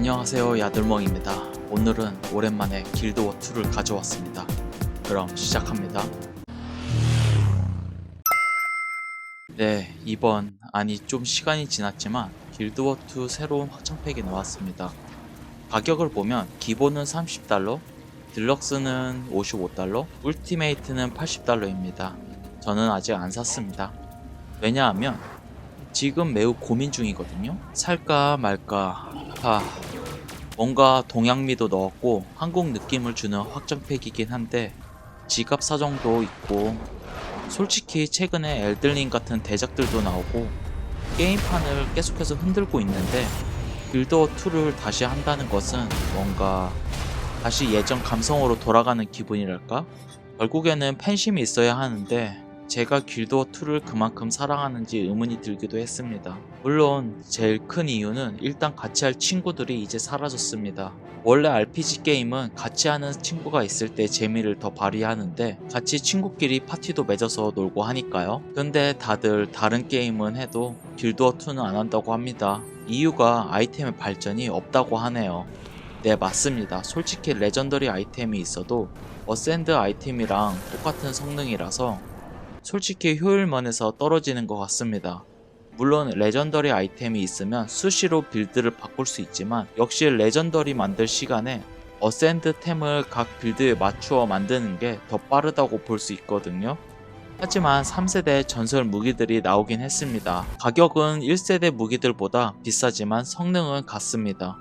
안녕하세요 야들멍입니다. 오늘은 오랜만에 길드워 2를 가져왔습니다. 그럼 시작합니다. 네, 이번 아니 좀 시간이 지났지만 길드워 2 새로운 확장팩이 나왔습니다. 가격을 보면 기본은 30달러, 딜럭스는 55달러, 울티메이트는 80달러입니다. 저는 아직 안 샀습니다. 왜냐하면 지금 매우 고민 중이거든요. 살까 말까. 하. 뭔가 동양미도 넣었고 한국 느낌을 주는 확장팩이긴 한데 지갑 사정도 있고 솔직히 최근에 엘들링 같은 대작들도 나오고 게임판을 계속해서 흔들고 있는데 빌더 2를 다시 한다는 것은 뭔가 다시 예전 감성으로 돌아가는 기분이랄까? 결국에는 팬심이 있어야 하는데 제가 길드워 2를 그만큼 사랑하는지 의문이 들기도 했습니다. 물론 제일 큰 이유는 일단 같이 할 친구들이 이제 사라졌습니다. 원래 RPG 게임은 같이 하는 친구가 있을 때 재미를 더 발휘하는데 같이 친구끼리 파티도 맺어서 놀고 하니까요. 근데 다들 다른 게임은 해도 길드워 2는 안 한다고 합니다. 이유가 아이템의 발전이 없다고 하네요. 네 맞습니다. 솔직히 레전더리 아이템이 있어도 어센드 아이템이랑 똑같은 성능이라서 솔직히 효율면에서 떨어지는 것 같습니다. 물론 레전더리 아이템이 있으면 수시로 빌드를 바꿀 수 있지만 역시 레전더리 만들 시간에 어센드 템을 각 빌드에 맞추어 만드는 게 더 빠르다고 볼 수 있거든요. 하지만 3세대 전설 무기들이 나오긴 했습니다. 가격은 1세대 무기들보다 비싸지만 성능은 같습니다.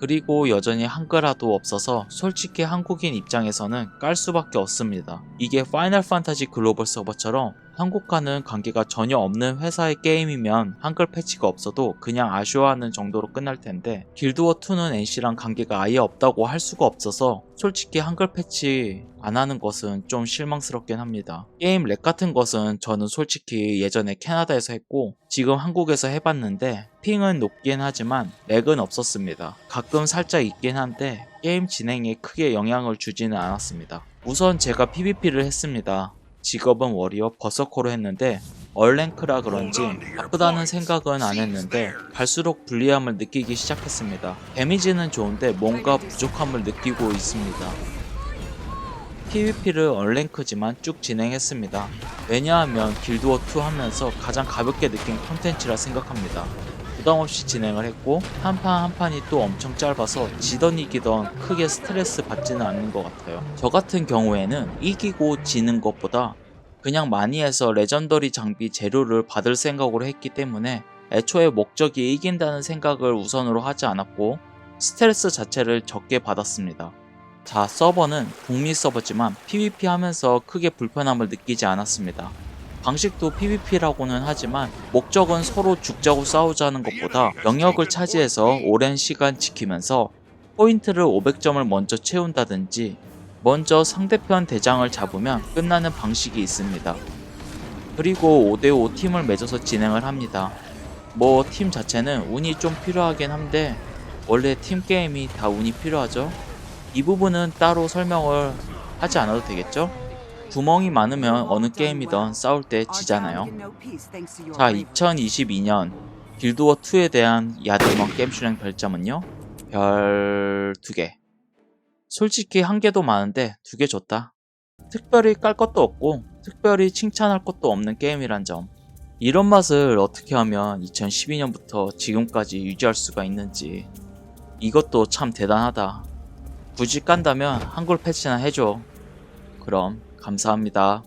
그리고 여전히 한글화도 없어서 솔직히 한국인 입장에서는 깔 수밖에 없습니다. 이게 파이널 판타지 글로벌 서버처럼 한국과는 관계가 전혀 없는 회사의 게임이면 한글 패치가 없어도 그냥 아쉬워하는 정도로 끝날 텐데 길드워2는 NC랑 관계가 아예 없다고 할 수가 없어서 솔직히 한글 패치 안 하는 것은 좀 실망스럽긴 합니다. 게임 렉 같은 것은 저는 솔직히 예전에 캐나다에서 했고 지금 한국에서 해봤는데 핑은 높긴 하지만 렉은 없었습니다. 가끔 살짝 있긴 한데 게임 진행에 크게 영향을 주지는 않았습니다. 우선 제가 PVP를 했습니다. 직업은 워리어 버서커로 했는데 얼랭크라 그런지 나쁘다는 생각은 안 했는데 갈수록 불리함을 느끼기 시작했습니다. 데미지는 좋은데 뭔가 부족함을 느끼고 있습니다. PVP를 얼랭크지만 쭉 진행했습니다. 왜냐하면 길드워2 하면서 가장 가볍게 느낀 콘텐츠라 생각합니다. 부담없이 진행을 했고 한 판 한 판이 또 엄청 짧아서 지던 이기던 크게 스트레스 받지는 않는 것 같아요. 저 같은 경우에는 이기고 지는 것보다 그냥 많이 해서 레전더리 장비 재료를 받을 생각으로 했기 때문에 애초에 목적이 이긴다는 생각을 우선으로 하지 않았고 스트레스 자체를 적게 받았습니다. 자, 서버는 북미 서버지만 PVP 하면서 크게 불편함을 느끼지 않았습니다. 방식도 PVP라고는 하지만 목적은 서로 죽자고 싸우자는 것보다 영역을 차지해서 오랜 시간 지키면서 포인트를 500점을 먼저 채운다든지 먼저 상대편 대장을 잡으면 끝나는 방식이 있습니다. 그리고 5대5 팀을 맺어서 진행을 합니다. 뭐 팀 자체는 운이 좀 필요하긴 한데 원래 팀 게임이 다 운이 필요하죠. 이 부분은 따로 설명을 하지 않아도 되겠죠? 구멍이 많으면 어느 게임이든 싸울 때 지잖아요. 자, 2022년 길드워 2에 대한 야들먹 게임 실행 별점은요? 별 2개. 솔직히 한 개도 많은데 두 개 줬다. 특별히 깔 것도 없고 특별히 칭찬할 것도 없는 게임이란 점. 이런 맛을 어떻게 하면 2012년부터 지금까지 유지할 수가 있는지 이것도 참 대단하다. 굳이 깐다면 한글 패치나 해줘. 그럼 감사합니다.